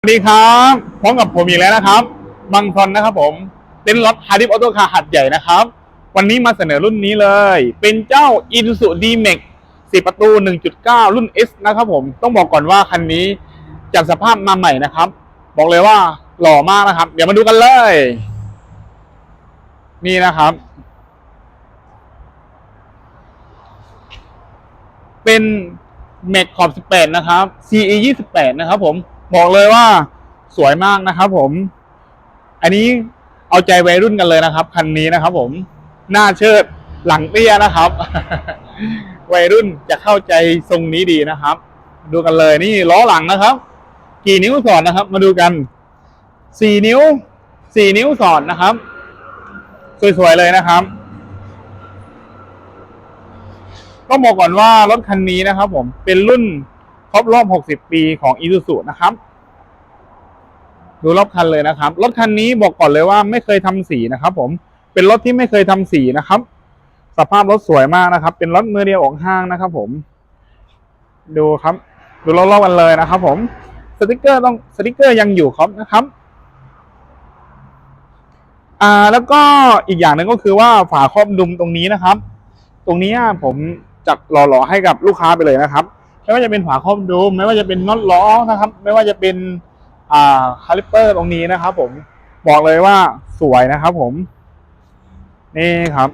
สวัสดีครับพร้อมกับผมอีกแล้วนะครับ บังซอนนะครับผมเต็นรถฮาริฟออโต้คาร์หัดใหญ่นะครับ วันนี้มาเสนอรุ่นนี้เลย เป็นเจ้า i s u z u D-Max 4ประตู 1.9 รุ่น S นะครับผมต้องบอกก่อนว่าคันนี้จากสภาพมาใหม่นะครับ บอกเลยว่าหล่อมากนะครับ เดี๋ยวมาดูกันเลย นี่นะครับ เป็นเมกขอบ 18 นะครับ CE 28 นะครับผม บอกเลยว่าสวยมากนะครับผม อันนี้เอาใจวัยรุ่นกันเลยนะครับ คันนี้นะครับผมหน้าเชิดหลังเตี้ยนะครับ วัยรุ่นจะเข้าใจทรงนี้ดีนะครับ ดูกันเลยนี่ล้อหลังนะครับ กี่นิ้วสอดนะครับ มาดูกันสี่นิ้วสี่นิ้วสอดนะครับ สวยๆเลยนะครับต้องบอกก่อนว่ารถคันนี้นะครับ ผมเป็นรุ่นครบรอบ 60 ปีของ i s u z u นะครับ ดูรอบคันเลยนะครับ รถคันนี้บอกก่อนเลยว่าไม่เคยทำสีนะครับ ผม เป็นรถที่ไม่เคยทำสีนะครับ สภาพรถสวยมากนะครับ เป็นรถมือเดียวออกห้างนะครับ ผม ดูครับ ดูรอบๆกันเลยนะครับ ผม สติกเกอร์ต้องสติกเกอร์ยังอยู่ครับนะครับ อ่า แล้วก็อีกอย่างหนึ่งก็คือว่าฝาครอบดุมตรงนี้นะครับ ตรงนี้ผมจัดหล่อๆให้กับลูกค้าไปเลยนะครับ ไม่ว่าจะเป็นฝาครอบดุม ไม่ว่าจะเป็นน็อตล้อนะครับ ไม่ว่าจะเป็น อ่าคาลิปเปอร์ตรงนี้นะครับ ผมบอกเลยว่าสวยนะครับ ผม นี่ครับ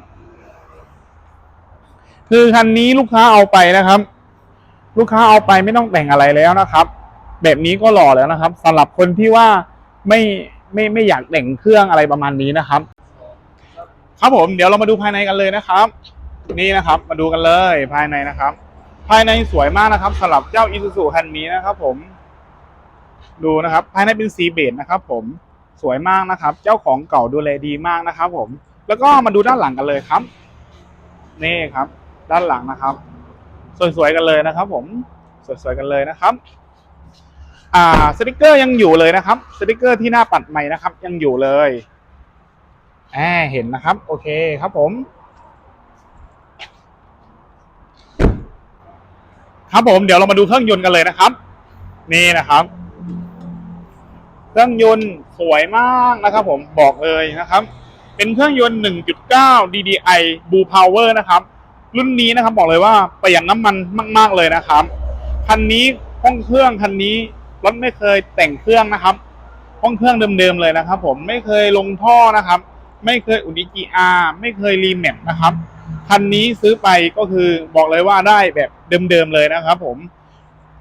คือคันนี้ลูกค้าเอาไปนะครับ ลูกค้าเอาไปไม่ต้องแต่งอะไรแล้วนะครับ แบบนี้ก็หล่อแล้วนะครับสำหรับคนที่ว่าไม่ไม่ไม่อยากแต่งเครื่องอะไรประมาณนี้นะครับ ครับผมเดี๋ยวเรามาดูภายในกันเลยนะครับ นี่นะครับ มาดูกันเลยภายในนะครับ ภายในสวยมากนะครับสำหรับเจ้า i s u z u คันนี้นะครับ ผม ดูนะครับ ภายในเป็นสีเบจนะครับ ผมสวยมากนะครับ เจ้าของเก่าดูแลดีมากนะครับ ผม แล้วก็มาดูด้านหลังกันเลยครับ นี่ครับ ด้านหลังนะครับสวยๆกันเลยนะครับ ผมสวยๆกันเลยนะครับ อ่าสติกเกอร์ยังอยู่เลยนะครับ สติกเกอร์ที่หน้าปัดใหม่นะครับ ยังอยู่เลยแอบเห็นนะครับ โอเคครับผม ครับผมเดี๋ยวเรามาดูเครื่องยนต์กันเลยนะครับ นี่นะครับ เครื่องยนต์สวยมากนะครับผมบอกเลยนะครับ เป็นเครื่องยนต์ 1.9 DDI Blue Power นะครับ รุ่นนี้นะครับบอกเลยว่าประหยัดน้ำมันมาก ๆ เลยนะครับคันนี้ห้องเครื่องคันนี้รถไม่เคยแต่งเครื่องนะครับห้องเครื่องเดิมๆเลยนะครับ ผมไม่เคยลงท่อนะครับ ไม่เคยอุดิจีอาไม่เคยรีแมปนะครับคันนี้ซื้อไปก็คือบอกเลยว่าได้แบบเดิมๆเลยนะครับ ผม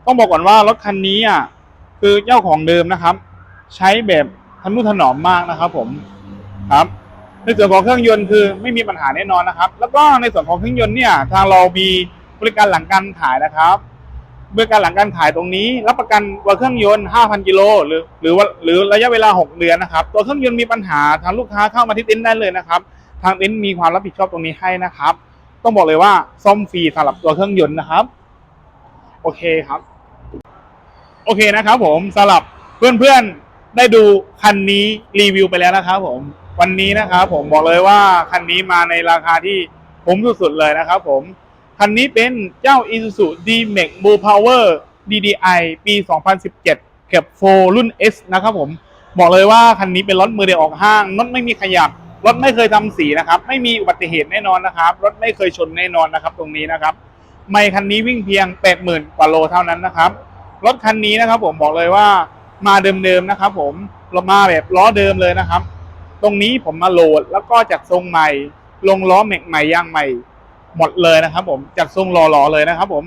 ต้องบอกก่อนว่ารถคันนี้อะคือเจ้าของเดิมนะครับ ใช้แบบทนุถนอมมากนะครับ ผมครับ ในส่วนของเครื่องยนต์คือไม่มีปัญหาแน่นอนนะครับ แล้วก็ในส่วนของเครื่องยนต์เนี่ยทางเรามีบริการหลังการขายนะครับบริการหลังการขายตรงนี้ รับประกันว่าเครื่องยนต์ 5,000 กิโลหรือหรือว่าหรือระยะเวลา 6 เดือนนะครับ ตัวเครื่องยนต์มีปัญหาทางลูกค้าเข้ามาที่เต็นท์ได้เลยนะครับ ทางเต็นท์มีความรับผิดชอบตรงนี้ให้นะครับ ต้องบอกเลยว่าซ่อมฟรีสำหรับตัวเครื่องยนต์นะครับ โอเคครับ โอเคนะครับ ผมสำหรับเพื่อนๆ ได้ดูคันนี้รีวิวไปแล้วนะครับผมวันนี้นะครับผมบอกเลยว่าคันนี้มาในราคาที่ผมสุดๆเลยนะครับผมคันนี้เป็นเจ้า Isuzu D-Max Blue Power DDI ปี 2017 เก็บ4รุ่น S นะครับผมบอกเลยว่าคันนี้เป็นรถมือเดียวออกห้างรถไม่มีขยับรถไม่เคยทำสีนะครับ ไม่มีอุบัติเหตุแน่นอนนะครับ รถไม่เคยชนแน่นอนนะครับ ตรงนี้นะครับไม่คันนี้วิ่งเพียง 80,000 กว่าโลเท่านั้นนะครับ รถคันนี้นะครับผมบอกเลยว่า มาเดิมๆนะครับ ผมเรามาแบบล้อเดิมเลยนะครับ ตรงนี้ผมมาโหลดแล้วก็จัดทรงใหม่ ลงล้อแม็กใหม่ยางใหม่ หมดเลยนะครับ ผมจัดทรงหล่อๆเลยนะครับ ผม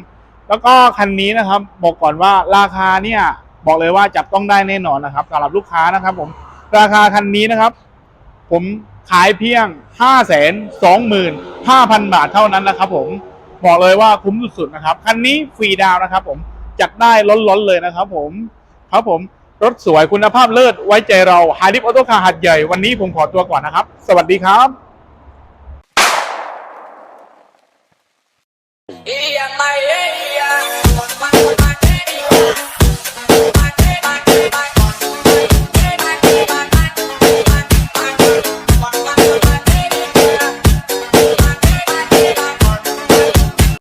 แล้วก็คันนี้นะครับ บอกก่อนว่าราคาเนี่ย บอกเลยว่าจับต้องได้แน่นอนนะครับสำหรับลูกค้านะครับ ผม ราคาคันนี้นะครับ ผมขายเพียง 5 2 5 0 0 0 บาทเท่านั้นนะครับ ผมบอกเลยว่าคุ้มสุดๆนะครับ คันนี้ฟรีดาวน์นะครับ ผมจัดได้ล้นๆเลยนะครับ ผมครับผม รถสวยคุณภาพเลิศไว้ใจเราไฮริฟออโต้คาร์หัดใหญ่วันนี้ผมขอตัวก่อนนะครับ สวัสดีครับยังไง